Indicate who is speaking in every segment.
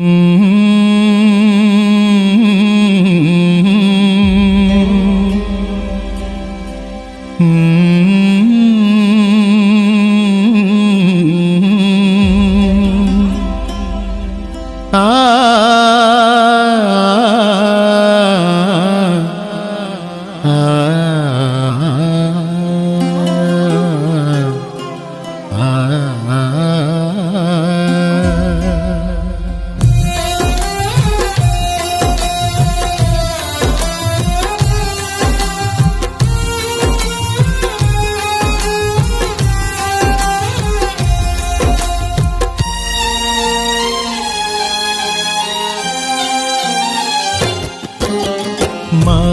Speaker 1: Mm-hmm. Mm-hmm. Mm-hmm. ആ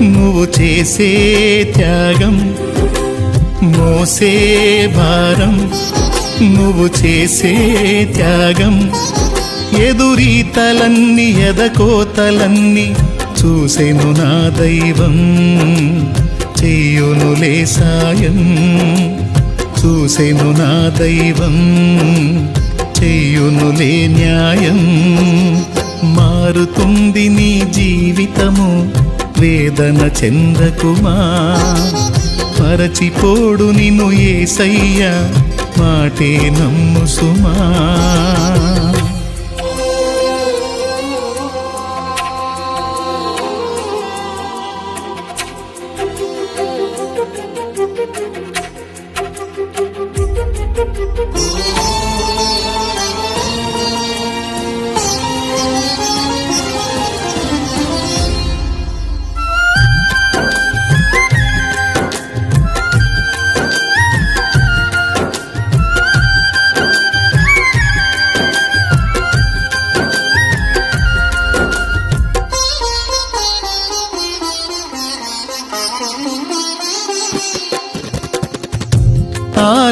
Speaker 1: నువ్వు చేసే త్యాగం మోసే భారం. నువ్వు చేసే త్యాగం ఎదురీతలన్నీ ఎదకోతలన్నీ చూసెను నా దైవం చెయ్యునులే సాయం. చూసెను నా దైవం చెయ్యునులే న్యాయం. మారుతుంది నీ జీవితము వేదన చెందకుమా? మరచిపోడు నిన్ను ఏసయ్య మాటే నమ్ము సుమా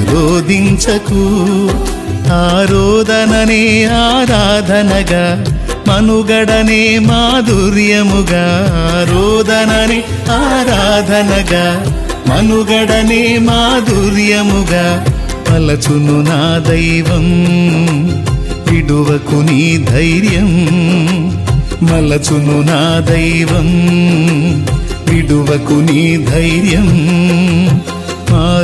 Speaker 1: రోధించకు. ఆరోదననే ఆరాధనగా మనుగడనే మాధుర్యముగా. ఆరోదననే ఆరాధనగా మనుగడనే మాధుర్యముగా. పలచును నా దైవం విడువకు నీ ధైర్యం. మలచును నా దైవం విడువకు నీ ధైర్యం.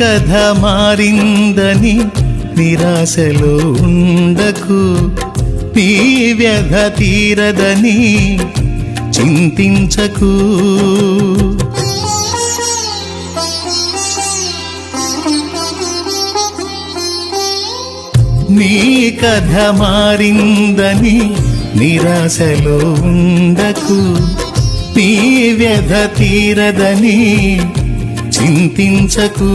Speaker 1: కథ మారిందని నిరాశలో ఉండకు. నీ వ్యధ తీరదని చింతించకు. నీ కథ మారిందని నిరాశలో ఉండకు. నీ వ్యధ తీరదని చింతించకు.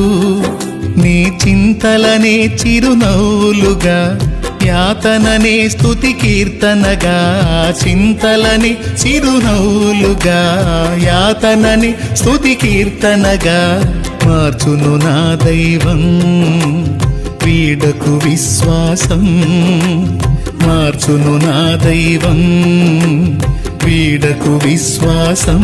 Speaker 1: నీ చింతలనే చిరునవ్వులుగా యాతననే స్తుతి కీర్తనగా చింతలని చిరునవ్వులుగా యాతనని స్తుతి కీర్తనగా. మార్చును నా దైవం క్రీడకు విశ్వాసం. మార్చును నా దైవం క్రీడకు విశ్వాసం.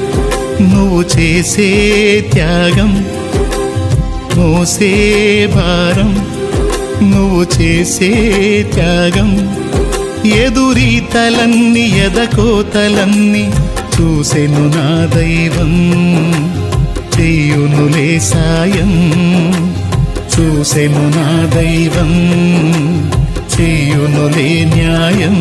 Speaker 1: నువ్వు చేసే త్యాగం మోసే భారం నువ్వు చేసే త్యాగం. ఎదురీతలన్ని ఎదకోతలన్నీ చూసెను నా దైవం చెయ్యునులే సాయం. చూసెను నా దైవం చెయ్యునులే న్యాయం.